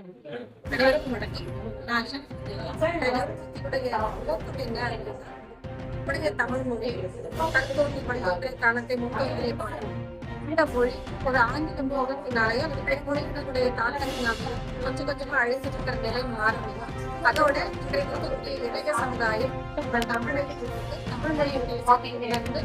அனைவருக்கும் வணக்கம் நான் என்னுடைய தமிழ் மொழி தற்போது பண்பாட்டு காலத்தை முக்கிய இந்த மொழி ஒரு ஆங்கில மோகத்தினாலேயோ அந்த பிற மொழிகளுடைய கொஞ்சம் கொஞ்சமா இருக்கிற நிலை அதோட இருக்கக்கூடிய இளைய சமுதாயம் தமிழை தமிழ் தொடர்ந்து அப்படிங்கிறத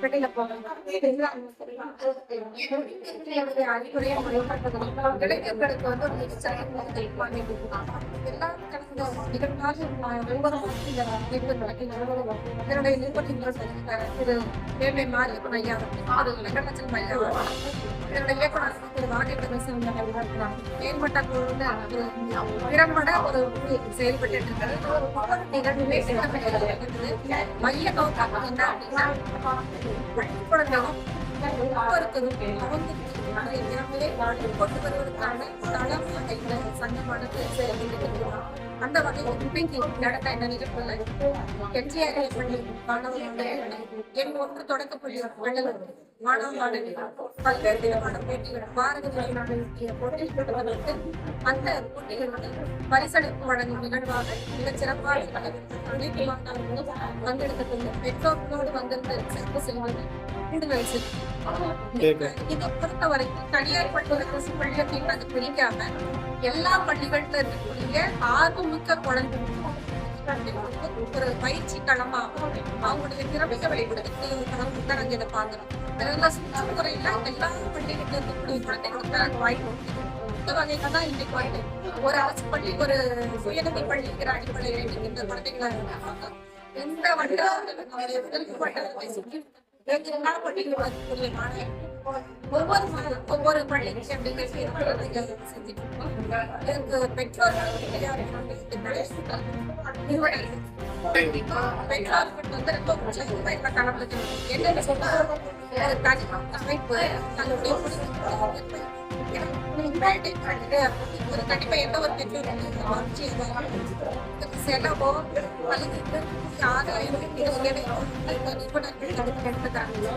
வெளியில போகணும் அறிவுரையை இளைஞர்களுக்கு வந்து ஒரு எச்சரிக்கை எல்லா கடந்த நிகழ்நாள் ஒவ்வொரு என்னுடைய நிறுவனங்கள் திரு மேன்மை மாரியப்பன் ஐயா அது லட்சம் ஐயா என்னுடைய திரு வாகேந்திரன் மேம்பட்ட ஒரு திறம்பட ஒரு செயல்பட்டு இருக்கிறது ஒவ்வொரு நிகழ்வுமே மைய நோக்கம் என்ன அப்படின்னா பள்ளிக்கூடங்களும் ஒவ்வொருத்தரும் அவங்க திறமையை கொண்டு வருவதற்கான தளம் இந்த சங்கமானது செயல்பட்டு அந்த வகையில் இன்றைக்கு நடந்த இந்த நிகழ்வுல எம்ஜிஆர் பள்ளி மாணவர்களுடைய என் ஒன்று தொடக்க பள்ளி வள்ளலூர் மாணவ மாணவிகள் பல்வேறு விதமான போட்டிகள் பாரத நடத்திய போட்டிகளுக்கு அந்த போட்டிகளுக்கு பரிசளிப்பு வழங்கும் நிகழ்வாக மிகச் சிறப்பாக அனைத்து மாணவர்களும் பங்கெடுத்துள்ள பெற்றோர்களோடு வந்திருந்த சிறப்பு செல்வது கூடுதல் சிறப்பு. இதை பொறுத்த வரைக்கும் தனியார் பள்ளி அரசு பள்ளி பிரிக்காம எல்லா பள்ளிகள்ல இருக்கக்கூடிய ஆர்வமிக்க குழந்தைகளுக்கும் ஒரு பயிற்சி களமாகவும் அவங்களுடைய திறமையை வெளிப்படுத்தி தான் நாங்க இதை பாக்குறோம் அதனால சுற்றுமுறையில எல்லா பள்ளிகளில் இருக்கக்கூடிய குழந்தைகளுக்கு நாங்க வாய்ப்பு இந்த வகையில தான் இன்னைக்கு வந்து ஒரு அரசு பள்ளி ஒரு சுயநிதி பள்ளிங்கிற அடிப்படையில் இன்னைக்கு இந்த குழந்தைகளை இந்த வட்டாரத்தில் முதல் ஒவ்வொரு ஒவ்வொரு பள்ளிக்கு பெற்றோர்கள் பெற்றோர்கள் வந்து ரொம்ப சொன்னா தனிப்பட்ட அமைப்பு தன்னுடைய ஒரு கண்டிப்பா எந்த ஒரு பெற்றோர்களும் செலவோ அல்லது ஆதாயம் இது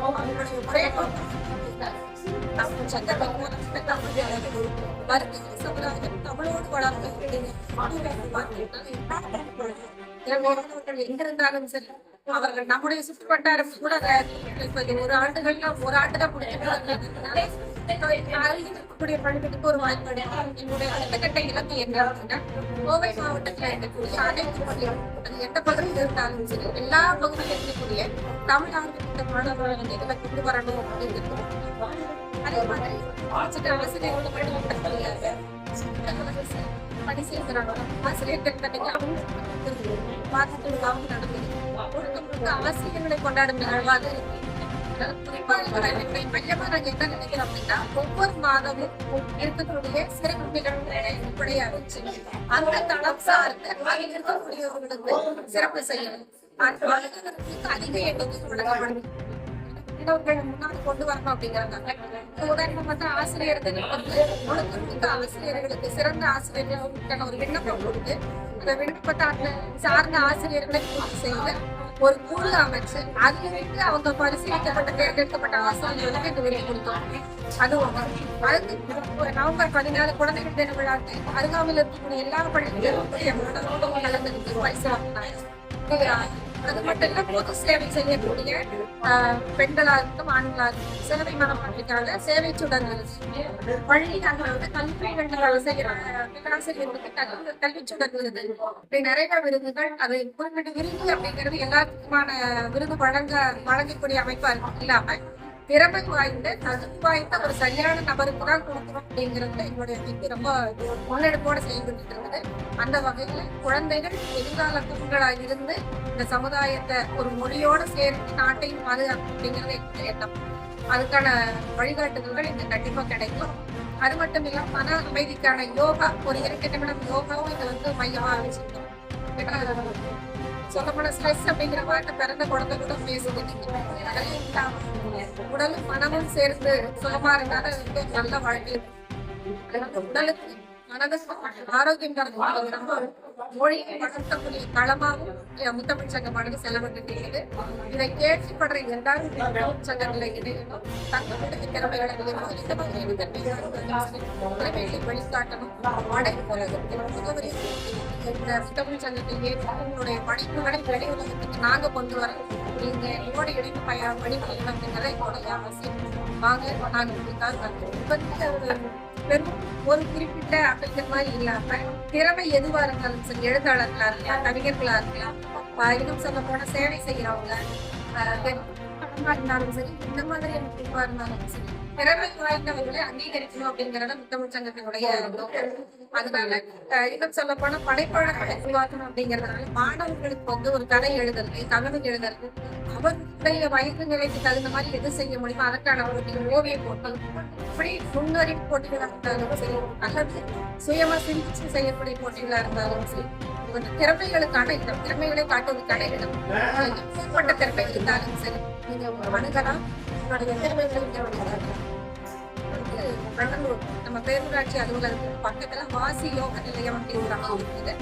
அவங்களுடைய ஒரே நோக்கம் மருத்துவ சமுதாயம் தமிழோடு வளர்ந்து சரி அவர்கள் நம்முடைய சுற்றுவட்டாரம் கூட ஒரு ஆண்டுகள்ல ஒரு ஆண்டுதான் இருக்கக்கூடிய பள்ளிகளுக்கு ஒரு வாய்ப்பு என்னுடைய அடுத்த கட்ட இலக்கு என்ன அப்படின்னா கோவை மாவட்டத்துல இருக்கக்கூடிய அனைத்து பள்ளிகள் அது எந்த பகுதியில் இருந்தாலும் சரி எல்லா பகுதியில் இருக்கக்கூடிய தமிழ் மாணவர்கள் வந்து கொண்டு வரணும் அப்படின்னு அதே மாதிரி ஆசிரியர் ஆசிரியர்கள் பள்ளிகள் பணி செய்கிறாங்க. ஆசிரியர்கள் தனியாக பார்த்துட்டு முழுக்க முழுக்க ஆசிரியர்களை கொண்டாடும் நிகழ்வாக இருக்கு. குறிப்பாக என்னை மையமா நாங்க என்ன நினைக்கிறோம் அப்படின்னா ஒவ்வொரு மாதமும் இருக்கக்கூடிய சிறப்பு நிகழ்வுகளை அடிப்படையாக வச்சு அந்த தளம் சார்ந்து அதில் இருக்கக்கூடியவர்களுக்கு சிறப்பு செய்யணும் அந்த அதிக எண்ணிக்கை வழங்கப்படும் இளைஞர்கள் முன்னாடி கொண்டு வரணும் அப்படிங்கிறாங்க உதாரணம் வந்து ஆசிரியர்கள் வந்து முழுக்க ஆசிரியர்களுக்கு சிறந்த ஆசிரியர்களுக்கான ஒரு விண்ணப்பம் கொடுத்து அந்த விண்ணப்பத்தை அந்த சார்ந்த ஆசிரியர்களை பூர்த்தி செய்து ஒரு குழு அமைச்சு. அதுல இருந்து அவங்க பரிசீலிக்கப்பட்ட தேர்ந்தெடுக்கப்பட்ட ஆசிரியர்களுக்கு இந்த விருது கொடுத்தோம். அது ஒண்ணு. அதுக்கு நவம்பர் பதினாலு குழந்தைகள் தின விழாக்கு அருகாமையில் இருக்கக்கூடிய எல்லா பள்ளிகளும் மாணவர்களும் கலந்துருக்கு பரிசு வாங்கினாங்க அது மட்டும் இல்ல பொது சேவை செய்யக்கூடிய ஆஹ், பெண்களா இருக்கட்டும் ஆண்களா இருக்கட்டும் சேவை மனப்பான்மைக்காக சேவை சுடர்கள் பள்ளி அங்க வந்து பெண்களால் செய்யறாங்க பேராசிரியர்களுக்கு கல்வி கல்வி சுடர் இப்படி நிறைய விருதுகள் அது குறிப்பிட்ட விருது அப்படிங்கிறது எல்லாத்துக்குமான விருது வழங்க வழங்கக்கூடிய அமைப்பா இல்லாம திறமை வாய்ந்த தகுதி வாய்ந்த ஒரு சரியான நபருக்கு தான் கொடுக்கணும் அப்படிங்கிறது என்னுடைய அமைப்பு ரொம்ப முன்னெடுப்போட செயல்பட்டு இருக்குது அந்த வகையில குழந்தைகள் எதிர்கால தூண்களாக இருந்து இந்த சமுதாயத்தை ஒரு மொழியோட சேர்த்து நாட்டையும் பாதுகாக்கும் அப்படிங்கிறது என்னுடைய எண்ணம். அதுக்கான வழிகாட்டுதல்கள் இங்க கண்டிப்பா கிடைக்கும். அது மட்டும் இல்லாம மன அமைதிக்கான யோகா ஒரு இரண்டு நிமிடம் யோகாவும் இதை வந்து மையமா வச்சிருக்கோம் ஏன்னா, சொல்லப்போன ஸ்ட்ரெஸ் அப்படிங்கிற வார்த்தை பிறந்த குழந்தை கூட பேசுது அதெல்லாம் உடலும் மனமும் சேர்ந்து சுகமா இருந்தாலும் ரொம்ப நல்ல வாழ்க்கை. உடலுக்கு மனதுக்கு ஆரோக்கியம் ரொம்ப மொழியை வளர்த்தக்கூடிய களமாகவும் முத்தமிழ் சங்கமானது செலவிட்டு இதை கேள்விப்படுற எல்லாரும் தமிழ் சங்கங்களை இணையணும் தங்களுடைய திறமைகளை இந்த மாதிரியான திறமைகளை வெளிக்காட்டணும் அடை உலகத்தில் முகவரி இந்த முத்தமிழ் சங்கத்தில் ஏற்று உங்களுடைய படைப்புகளை வெளி உலகத்துக்கு நாங்க கொண்டு வர நீங்க என்னோட இணைந்து பய படிப்பு அப்படிங்கிறத என்னுடைய அவசியம் வாங்க நாங்க உங்களுக்காக வந்து வெறும் ஒரு குறிப்பிட்ட அப்படிங்கிற மாதிரி இல்லாம திறமை எதுவா இருந்தாலும் சரி எழுத்தாளர்களா இருக்கலாம் கவிஞர்களா இருக்கலாம் இன்னும் சொல்ல போனா சேவை செய்யறவங்க படமா இருந்தாலும் சரி இந்த மாதிரி குறிப்பா இருந்தாலும் சரி திறமை வாய்ந்தவர்களை அங்கீகரிக்கணும் அப்படிங்கறத முத்தமிழ் சங்கத்தினுடைய நோக்கம். அதனால இன்னும் சொல்ல போனா படைப்பாளர்களை உருவாக்கணும் அப்படிங்கறதுனால மாணவர்களுக்கு வந்து ஒரு கதை எழுதுறது கவிதை எழுதுறது அவருடைய வயது நிலைக்கு தகுந்த மாதிரி எது செய்ய முடியுமோ அதற்கான போட்டி ஓவிய போட்டது இப்படி முன்னறிவு போட்டிகளா இருந்தாலும் சரி அல்லது சுயமா சிந்திச்சு செய்யக்கூடிய போட்டிகளா இருந்தாலும் சரி உங்க திறமைகளுக்கான இந்த திறமைகளை காட்டுவதற்கான இடம். எப்பேற்பட்ட திறமை இருந்தாலும் சரி நீங்க உங்க அணுகலாம் உங்களுடைய திறமைகளை இங்க வழிகாட்டலாம். கடலூர் நம்ம பேரூராட்சி அலுவலகத்துக்கு பக்கத்துல வாசி யோக நிலையம் அப்படிங்கிற இருக்குது.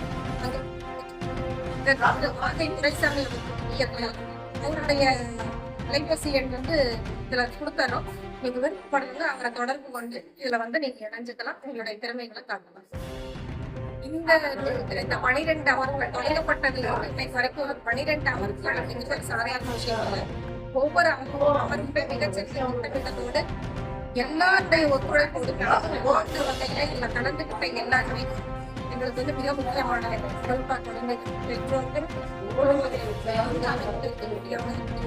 அங்க வாகை துரைசாமி அவருடைய அலைபேசி எண் வந்து இதுல கொடுத்தாரோ நீங்க விருப்பப்படுறது அவரை தொடர்பு கொண்டு இதுல வந்து நீங்க இணைஞ்சுக்கலாம். உங்களுடைய திறமைகளை காட்டலாம். இந்த இந்த பனிரெண்டு அமர்வுகள் தொடங்கப்பட்டதுல இருந்து இன்னைக்கு வரைக்கும் ஒரு பனிரெண்டு அமர்வுகள் அப்படிங்கிறது ஒரு சாதாரண விஷயம் இல்லை ஒவ்வொரு அமர்வும் அமர்வுமே மிகச்சிறிய திட்டமிட்டதோடு எல்லாருடைய ஒத்துழைப்போடு ஓட்டு வகையில இதுல கலந்துகிட்ட எல்லாருமே எங்களுக்கு வந்து மிக முக்கியமான குறிப்பா குழந்தைகள் பெற்றோர்கள் குடும்பத்தில்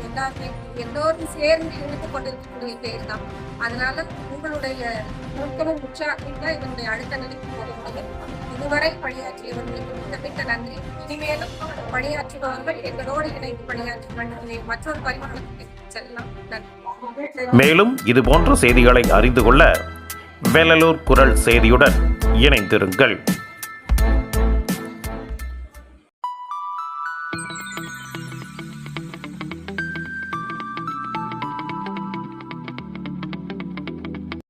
எல்லாருமே எல்லோரும் சேர்ந்து இருந்து கொண்டிருக்கக்கூடிய பேர் தான். அதனால உங்களுடைய ஊக்கமும் உற்சாகம் தான் இதனுடைய அடுத்த நிலைக்கு போக முடியும் இதுவரை பணியாற்றியவர்களுக்கு மிக்க நன்றி. இனிமேலும் பணியாற்றுபவர்கள் எங்களோடு இணைந்து பணியாற்றுவார்கள் மற்றொரு பரிமாணத்துக்கு செல்லலாம். நன்றி. மேலும் இதுபோன்ற செய்திகளை அறிந்து கொள்ள வேலலூர் குரல் செய்தியுடன் இணைந்திருங்கள்.